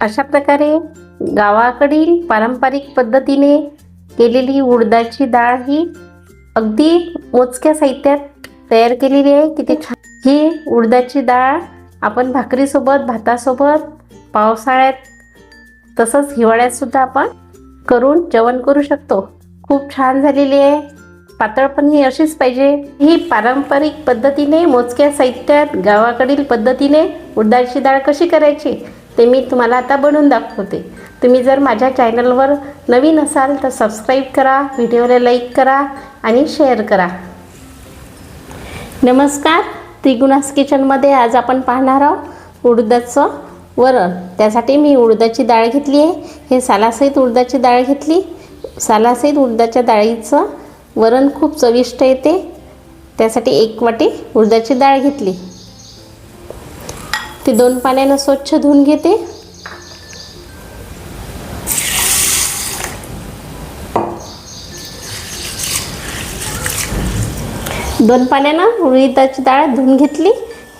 अशा प्रकारे गावाकडील पारंपरिक पद्धतीने केलेली उडदाची डाळ ही अगदी मोजक्या साहित्यात तयार केलेली आहे. किती छान. ही उडदाची डाळ आपण भाकरीसोबत भातासोबत पावसाळ्यात तसंच हिवाळ्यातसुद्धा आपण करून जेवण करू शकतो. खूप छान झालेली आहे. पातळ पण ही अशीच पाहिजे. ही पारंपरिक पद्धतीने मोजक्या साहित्यात गावाकडील पद्धतीने उडदाची डाळ कशी करायची? ते मी तुम्हाला आता बनवून दाखवते. तुम्ही जर माझ्या चॅनलवर नवीन असाल तर सबस्क्राईब करा व्हिडिओला लाईक करा आणि शेअर करा. नमस्कार त्रिगुणास किचनमध्ये आज आपण पाहणार आहोत उडदाचं वरण. त्यासाठी मी उडदाची डाळ घेतली आहे. हे सालासहित उडदाची डाळ घेतली. सालासहित उडदाच्या डाळीचं वरण खूप चविष्ट येते. त्यासाठी एक वाटी उडदाची डाळ घेतली. ते दोन पाण्यानं स्वच्छ धुवून घेते. दोन पाण्यानं उडीदाची डाळ धुवून घेतली.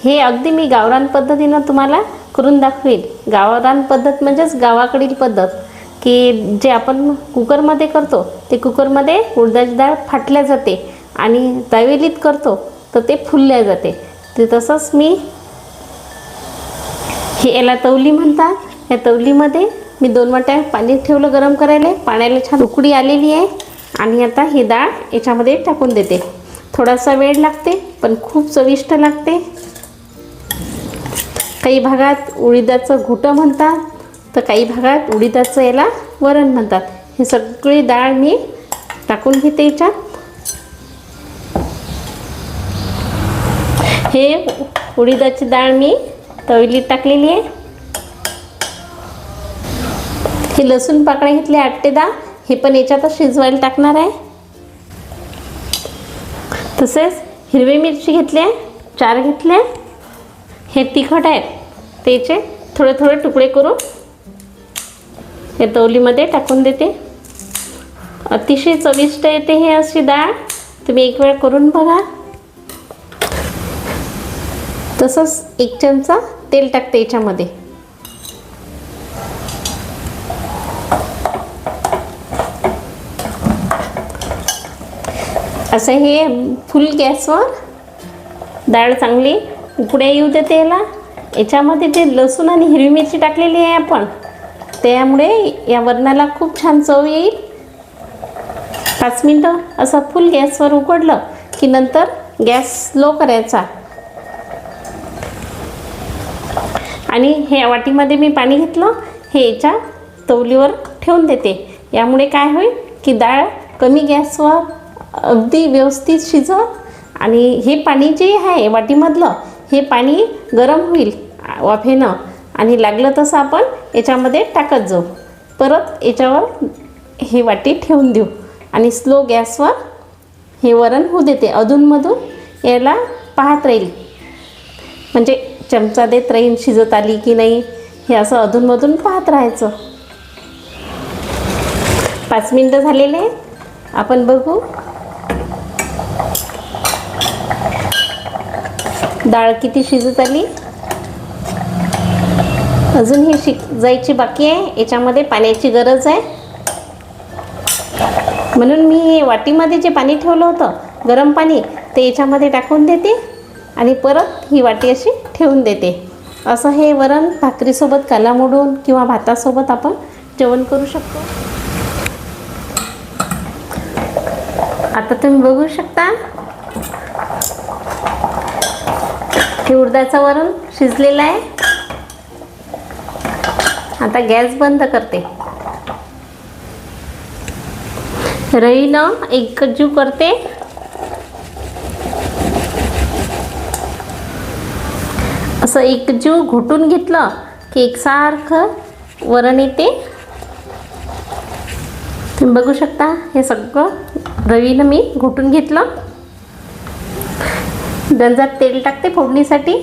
हे अगदी मी गावरान पद्धतीनं तुम्हाला करून दाखवेल. गावरान पद्धत म्हणजेच गावाकडील पद्धत की जे आपण कुकरमध्ये करतो ते कुकरमध्ये उडदाची डाळ फाटल्या जाते आणि तवेलीत करतो तर ते फुलल्या जाते. ते तसंच मी हे याला तवली म्हणतात. या तवलीमध्ये मी दोन वाट्या पाणी ठेवलं गरम करायला. पाण्याला छान उकडी आलेली आहे. आणि आता ही डाळ याच्यामध्ये टाकून देते. थोडासा वेळ लागते पण खूप चविष्ट लागते. काही भागात उडीदाचं घुटं म्हणतात. तर काही भागात उडीदाचं याला वरण म्हणतात. हे सगळी डाळ मी टाकून घेते याच्यात. हे उडीदाची डाळ मी तवलीत टाकलेली आहे. हे लसूण पाकळ्या घेतले आठ ते दहा. हे पण याच्यातच शिजवायला टाकणार आहे. तसेच हिरवी मिरची घेतली आहे चार घेतल्या हे तिखट आहे त्याचे थोडे थोडे तुकडे करून हे तवलीमध्ये टाकून देते. अतिशय चविष्ट येते हे अशी डाळ. तुम्ही एक वेळ करून बघा. तसंच एक चमचा तेल टाकते याच्यामध्ये. असं हे फुल गॅसवर डाळ चांगली उकड्या येऊ देते याला याच्यामध्ये जे लसूण आणि हिरवी मिरची टाकलेली आहे आपण त्यामुळे या वरणाला खूप छान चव येईल. पाच मिनटं असं फुल गॅसवर उकडलं की नंतर गॅस स्लो करायचा. आणि हे वाटीमध्ये मी पाणी घेतलं हे याच्या तवलीवर ठेवून देते. यामुळे काय होईल की डाळ कमी गॅसवर अगदी व्यवस्थित शिजत आणि हे पाणी जे आहे वाटीमधलं हे पाणी गरम होईल वाफेनं आणि लागलं तसं आपण याच्यामध्ये टाकत जाऊ. परत याच्यावर हे वाटी ठेवून देऊ आणि स्लो गॅसवर हे वरण होऊ देते. अधूनमधून याला पाहत राहील. म्हणजे चमचा देत राहीन शिजत आली की नाही हे असं अधूनमधून पाहत राहायचं. पाच मिनटं झालेले आपण बघू. डाळ किती शिजत आली? अजून ही शिजायची बाकी आहे. याच्यामध्ये पाण्याची गरज आहे. म्हणून मी वाटीमध्ये जे पाणी ठेवलं होतं गरम पाणी ते याच्यामध्ये टाकून देते. आणि परत ही वाटी अशी ठेवून देते. असं हे वरण भाकरीसोबत काला मोडून किंवा भातासोबत आपण जेवण करू शकतो. आता तुम्ही बघू शकता. हे उडदाचं वरण शिजलेलं आहे. आता गॅस बंद करते. रईनं एकजीव करते. असं एकजीव घुटून घेतलं की एकसारखं वरण येते. तुम्ही बघू शकता हे सगळं रवीनं मी घुटून घेतलं. गंजात तेल टाकते फोडणीसाठी.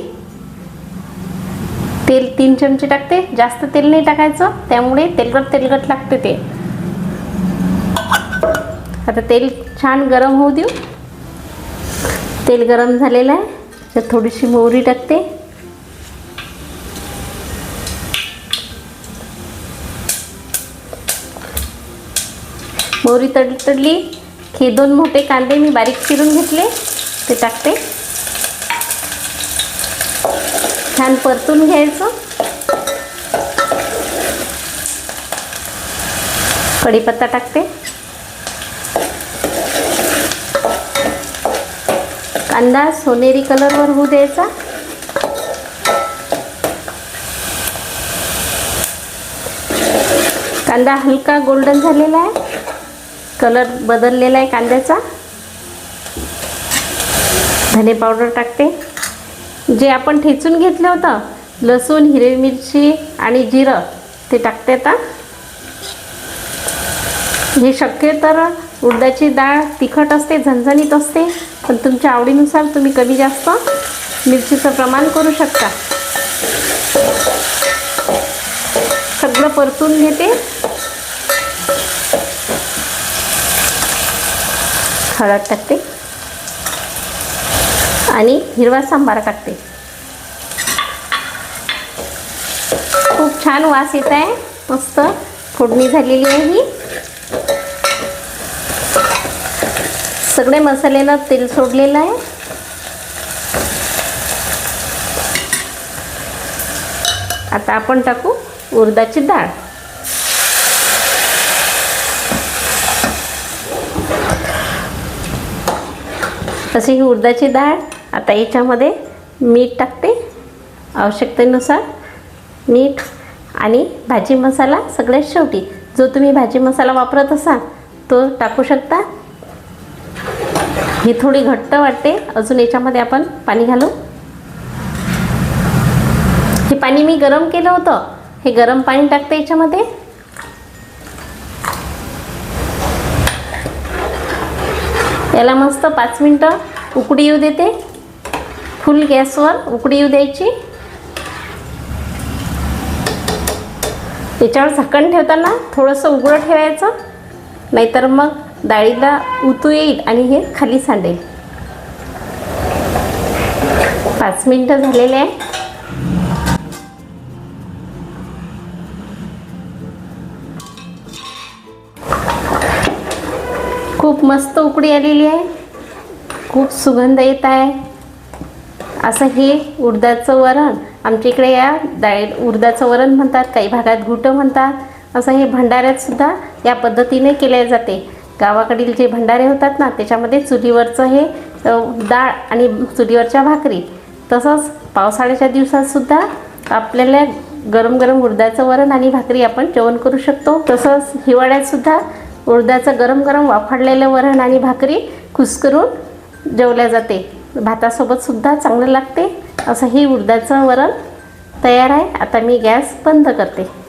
तेल तीन चमचे टाकते जास्त तेल नाही टाकायचं त्यामुळे तेलकट तेलकट लागते ते. आता तेल छान गरम होऊ देऊ. तेल गरम झालेलं आहे तर थोडीशी मोहरी टाकते. मोहरी तडतडली हे दोन मोठे कांदे मी बारीक चिरून घेतले. ते टाकते. छान परतून घ्यायचं. कढीपत्ता टाकते. कांदा सोनेरी कलरवर होऊ द्यायचा. कांदा हलका गोल्डन झालेला आहे. कलर बदललेला आहे कांद्याचा. धने पावडर टाकते. जे आपण ठेचून घेतलं होतं लसूण हिरवी मिरची आणि जिरं ते टाकते आता. हे शक्य तर उडदाची डाळ तिखट असते झणझणीत असते पण तुमच्या आवडीनुसार तुम्ही कमी जास्त मिरचीचं प्रमाण करू शकता. सगळं परतून घेते. हळद टाकते. आणि हिरवा सांबार टाकते खूप छान वास येत आहे. मस्त फोडणी झालेली आहे ही. सगळे मसाल्याला तेल सोडलेलं आहे. आता आपण टाकू उरदाची डाळ. तशी ही उडदाची डाळ आता याच्यामध्ये मीठ टाकते. आवश्यकतेनुसार मीठ आणि भाजी मसाला सगळ्यात शेवटी. जो तुम्ही भाजी मसाला वापरत असाल तो टाकू शकता. ही थोडी घट्ट वाटते. अजून याच्यामध्ये आपण पाणी घालू. हे पाणी मी गरम केलं होतं. हे गरम पाणी टाकते याच्यामध्ये. याला मस्त पाच मिनटं उकडी येऊ देते. फुल गॅसवर उकडी येऊ द्यायची. त्याच्यावर झाकण ठेवताना थोडंसं उघडं ठेवायचं. नाहीतर मग डाळीला उतू येईल आणि हे खाली सांडेल. पाच मिनटं झालेले आहे. खूप मस्त उकडी आलेली आहे. खूप सुगंध येत आहे. असं हे उडदाचं वरण आमच्या इकडे या डाळ उडदाचं वरण म्हणतात काही भागात घुटं म्हणतात. असं हे भंडाऱ्यात सुद्धा या पद्धतीने केले जाते. गावाकडील जे भंडारे होतात ना त्याच्यामध्ये चुलीवरचं हे डाळ आणि चुलीवरच्या भाकरी तसंच पावसाळ्याच्या दिवसातसुद्धा आपल्याला गरम गरम उडदाचं वरण आणि भाकरी आपण जेवण करू शकतो. तसंच हिवाळ्यातसुद्धा उडदाचं गरम गरम वाफाडलेलं वरण आणि भाकरी कुसकरून जेवल्या जाते. भातासोबतसुद्धा चांगलं लागते. असं हे उडदाचं वरण तयार आहे. आता मी गॅस बंद करते.